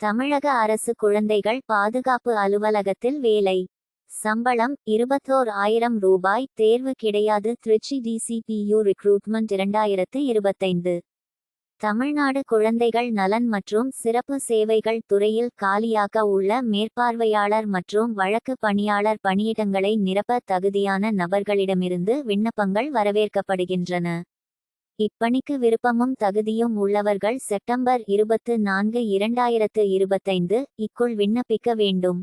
தமிழக அரசு குழந்தைகள் பாதுகாப்பு அலுவலகத்தில் வேலை. சம்பளம் இருபத்தோர் ஆயிரம் ரூபாய். தேர்வு கிடையாது. திருச்சி டிசிபியு ரிக்ரூட்மெண்ட் இரண்டாயிரத்து இருபத்தைந்து. தமிழ்நாடு குழந்தைகள் நலன் மற்றும் சிறப்பு சேவைகள் துறையில் காலியாக உள்ள மேற்பார்வையாளர் மற்றும் வழக்கு பணியாளர் பணியிடங்களை நிரப்ப தகுதியான நபர்களிடமிருந்து விண்ணப்பங்கள் வரவேற்கப்படுகின்றன. இப்பணிக்கு விருப்பமும் தகுதியும் உள்ளவர்கள் செப்டம்பர் இருபத்து நான்கு இரண்டாயிரத்து இருபத்தைந்து இக்குள் விண்ணப்பிக்க வேண்டும்.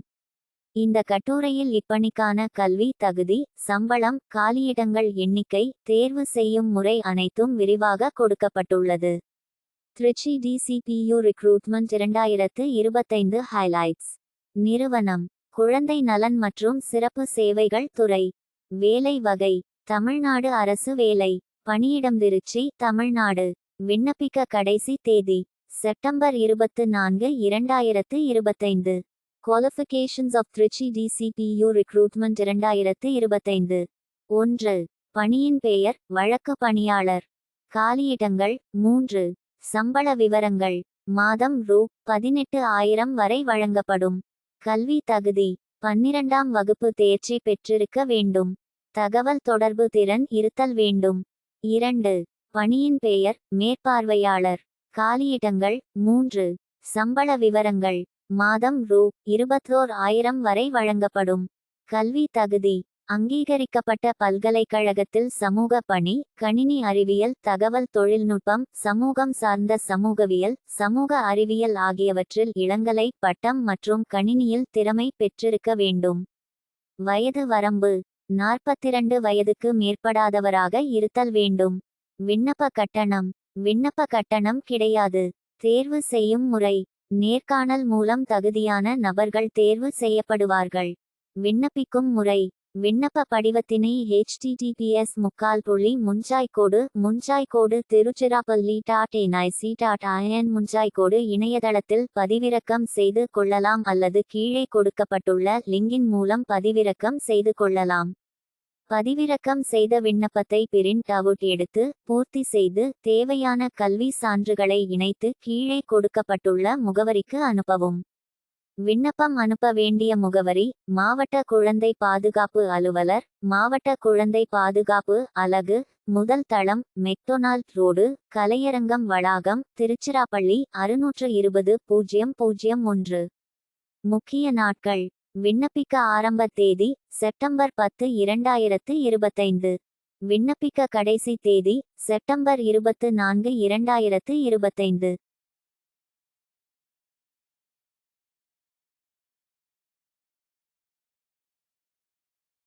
இந்த கட்டுரையில் இப்பணிக்கான கல்வி தகுதி சம்பளம் காலியிடங்கள் எண்ணிக்கை தேர்வு செய்யும் முறை அனைத்தும் விரிவாக கொடுக்கப்பட்டுள்ளது. திருச்சி டிசிபியு ரிக்ரூட்மெண்ட் இரண்டாயிரத்து இருபத்தைந்து ஹைலைட்ஸ் நிறுவனம் குழந்தை நலன் மற்றும் சிறப்பு சேவைகள் துறை. வேலை வகை தமிழ்நாடு அரசு வேலை. பணியிடம் திருச்சி தமிழ்நாடு. விண்ணப்பிக்க கடைசி தேதி செப்டம்பர் இருபத்து நான்கு இரண்டாயிரத்து இருபத்தைந்து. Qualifications of Trichy DCPU recruitment இரண்டாயிரத்து இருபத்தைந்து. ஒன்று பணியின் பெயர் வழக்கு பணியாளர். காலியிடங்கள் மூன்று. சம்பள விவரங்கள் மாதம் ரூ. பதினெட்டு ஆயிரம் வரை வழங்கப்படும். கல்வி தகுதி பன்னிரண்டாம் வகுப்பு தேர்ச்சி பெற்றிருக்க வேண்டும். தகவல் தொடர்பு திறன் இருத்தல் வேண்டும். இரண்டு. பணியின் பெயர் மேற்பார்வையாளர். காலியிடங்கள் மூன்று. சம்பள விவரங்கள். மாதம் ரூ. இருபத்தோர் ஆயிரம் வரை வழங்கப்படும். கல்வி தகுதி. அங்கீகரிக்கப்பட்ட பல்கலைக்கழகத்தில் சமூக பணி கணினி அறிவியல் தகவல் தொழில்நுட்பம் சமூகம் சார்ந்த சமூகவியல் சமூக அறிவியல் ஆகியவற்றில் இளங்கலை பட்டம் மற்றும் கணினியில் திறமை பெற்றிருக்க வேண்டும். வயது வரம்பு. நாற்பத்திரண்டு வயதுக்கு மேற்படாதவராக இருத்தல் வேண்டும். விண்ணப்ப கட்டணம். விண்ணப்ப கட்டணம் கிடையாது. தேர்வு செய்யும் முறை. நேர்காணல் மூலம் தகுதியான நபர்கள் தேர்வு செய்யப்படுவார்கள். விண்ணப்பிக்கும் முறை. விண்ணப்ப படிவத்தினை ஹெச்டிடிபிஎஸ் முக்கால் புள்ளி முஞ்சாய்கோடு முஞ்சாய்கோடு Tiruchirappalli dot NIC dot IN முன்சாய்கோடு இணையதளத்தில் பதிவிறக்கம் செய்து கொள்ளலாம் அல்லது கீழே கொடுக்கப்பட்டுள்ள லிங்கின் மூலம் பதிவிறக்கம் செய்து கொள்ளலாம். பதிவிறக்கம் செய்த விண்ணப்பத்தை பிரிண்ட் அவுட் எடுத்து பூர்த்தி செய்து தேவையான கல்வி சான்றுகளை இணைத்து கீழே கொடுக்கப்பட்டுள்ள முகவரிக்கு அனுப்பவும். விண்ணப்பம் அனுப்ப வேண்டிய முகவரி மாவட்ட குழந்தை பாதுகாப்பு அலுவலர் மாவட்ட குழந்தை பாதுகாப்பு அலகு முதல் தளம் மெக்டொனால்ட் ரோடு கலையரங்கம் வளாகம் திருச்சிராப்பள்ளி அறுநூற்று இருபது பூஜ்ஜியம் பூஜ்ஜியம் ஒன்று. முக்கிய நாட்கள். விண்ணப்பிக்க ஆரம்ப தேதி செப்டம்பர் பத்து இரண்டாயிரத்து இருபத்தைந்து. விண்ணப்பிக்க கடைசி தேதி செப்டம்பர் இருபத்து நான்கு இரண்டாயிரத்து இருபத்தைந்து.